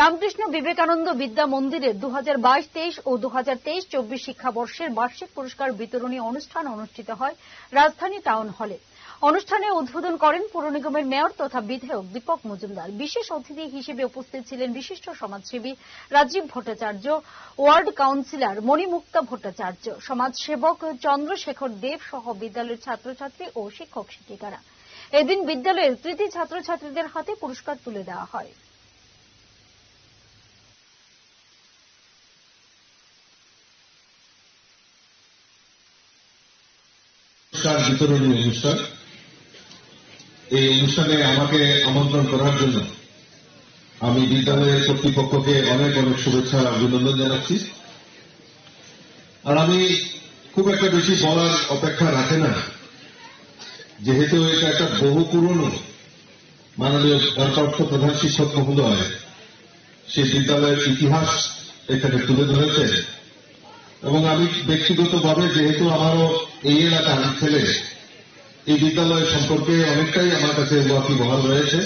রামকৃষ্ণ বিবেকানন্দ বিদ্যা মন্দিরে দু হাজার বাইশ, তেইশ ও দু হাজার তেইশ, চব্বিশ শিক্ষাবর্ষের বার্ষিক পুরস্কার বিতরণী অনুষ্ঠান অনুষ্ঠিত হয় রাজধানী টাউন হলে। অনুষ্ঠানে উদ্বোধন করেন পুর নিগমের মেয়র তথা বিধায়ক দীপক মজুমদার। বিশেষ অতিথি হিসেবে উপস্থিত ছিলেন বিশিষ্ট সমাজসেবী রাজীব ভট্টাচার্য, ওয়ার্ড কাউন্সিলর মণিমুক্তা ভট্টাচার্য, সমাজসেবক চন্দ্রশেখর দেব সহ বিদ্যালয়ের ছাত্রছাত্রী ও শিক্ষক শিক্ষিকারা। এদিন বিদ্যালয়ের কৃতি ছাত্রছাত্রীদের হাতে পুরস্কার তুলে দেওয়া হয়। পুরস্কার বিতরণী অনুষ্ঠান। এই অনুষ্ঠানে আমাকে আমন্ত্রণ করার জন্য আমি বিদ্যালয়ের কর্তৃপক্ষকে অনেক অনেক শুভেচ্ছা অভিনন্দন জানাচ্ছি। আর আমি খুব একটা বেশি বলার অপেক্ষা রাখে না। যেহেতু এটা একটা বহু পুরনো মাননীয় ভারপ্রাপ্ত প্রধান শিক্ষক মহোদয় সেই বিদ্যালয়ের ইতিহাস এখানে তুলে ধরেছেন। এবং আমি ব্যক্তিগতভাবে যেহেতু আমারও এই এলাকার ছেলে, এই বিদ্যালয় সম্পর্কে অনেকটাই আমার কাছে ওয়াকি বহাল রয়েছে।